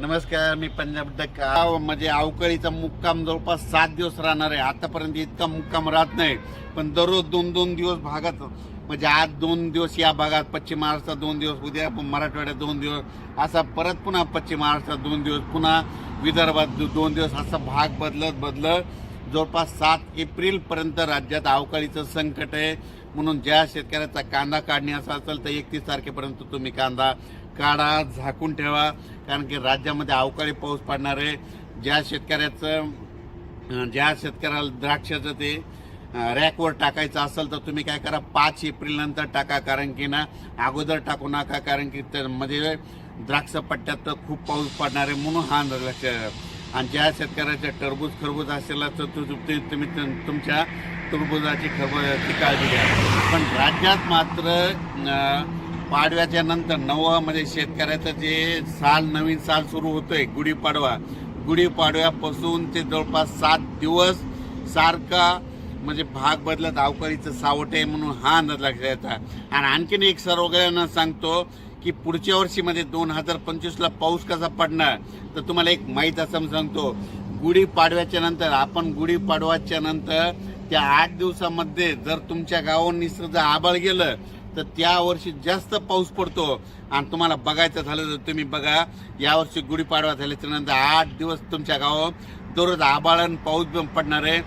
नमस्कार मी पंजाब डक्का म्हणजे अवकाळीचा मुक्काम जवळपास सात दिवस राहणार आहे. आतापर्यंत इतका मुक्काम राहत नाही पण दररोज दोन दोन दिवस भागात म्हणजे आज दोन दिवस या भागात पश्चिम महाराष्ट्रात दोन दिवस उद्या मराठवाड्यात दोन दिवस असा परत पुन्हा पश्चिम महाराष्ट्रात दोन दिवस पुन्हा विदर्भात दोन दिवस असा भाग बदलत बदलत जवळपास सात एप्रिलपर्यंत राज्यात अवकाळीचं संकट आहे. म्हणून ज्या शेतकऱ्याचा कांदा काढण्याचा असेल तर एकतीस तारखेपर्यंत तुम्ही कांदा काढा झाकून ठेवा. कारण की राज्यामध्ये अवकाळी पाऊस पडणार आहे. ज्या शेतकऱ्याचं ज्या शेतकऱ्याला द्राक्षाचं ते रॅकवर टाकायचं असेल तर तुम्ही काय करा पाच एप्रिलनंतर टाका. कारण की ना अगोदर टाकू नका. कारण की त्यामध्ये द्राक्ष पट्ट्यात तर खूप पाऊस पडणार आहे. म्हणून हा लक्ष आणि ज्या शेतकऱ्याच्या टरबूज खरबूज असेल तर तुम्ही तुमच्या टरबुजाची खरबुजाची काळजी घ्या. पण राज्यात मात्र पाडव्याच्या नंतर नववा म्हणजे शेतकऱ्याचं जे साल नवीन साल सुरू होतोय गुढीपाडवा गुढीपाडव्यापासून ते जवळपास सात दिवस सारखा म्हणजे भाग बदलत अवकाळीचं सावट आहे म्हणून हा अंदाज लक्षात येतात आणि आणखीन एक सर्वगळ्यांना सांगतो की पुढच्या वर्षीमध्ये दोन हजार पंचवीसला पाऊस कसा पडणार? तर तुम्हाला एक माहीत असं सांगतो. गुढीपाडव्याच्या नंतर आपण गुढीपाडव्याच्या नंतर त्या आठ दिवसामध्ये जर तुमच्या गावावर निसर्ग आबाळ गेलं तर त्या वर्षी जास्त पाऊस पडतो. आणि तुम्हाला बघायचं झालं तर तुम्ही बघा यावर्षी गुढीपाडवा झाल्याच्यानंतर आठ दिवस तुमच्या गावावर दररोज आबाळ आणि पाऊस पण पडणार आहे.